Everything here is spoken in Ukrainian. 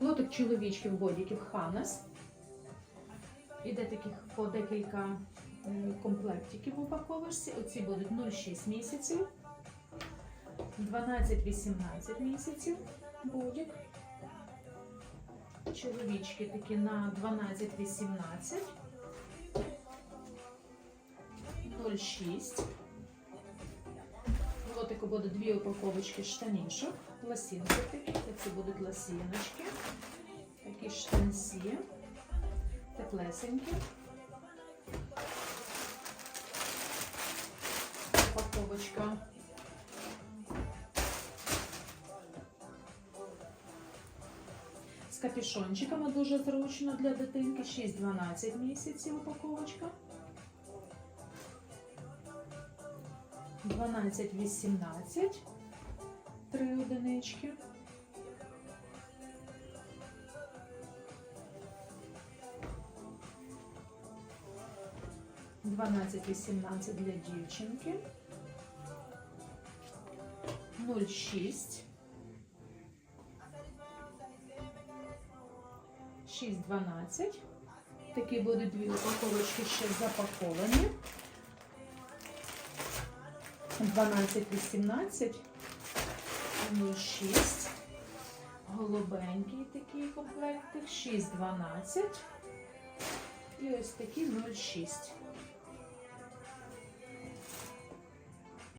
Лотик чоловічків бодіків Ханас. Іде таких по декілька комплектиків упаковочці. Оці будуть 0,6 місяців, 12-18 місяців бодік. Чоловічки такі на 12-18. 0,6. В лотику буде дві упаковочки штанішок, лосінки такі, ці будуть лосіночки, такі штанці, теплесенькі. Упаковочка. З капюшончиками дуже зручно для дитинки, 6-12 місяців упаковочка. 12-18, три одинички. Дванадцять вісімнадцять для дівчинки. Нуль шість. Шість дванадцять. Такі будуть дві упаковочки ще запаковані. 12-18, 06, голубенький такий комплектик, 6-12 і ось такий 06.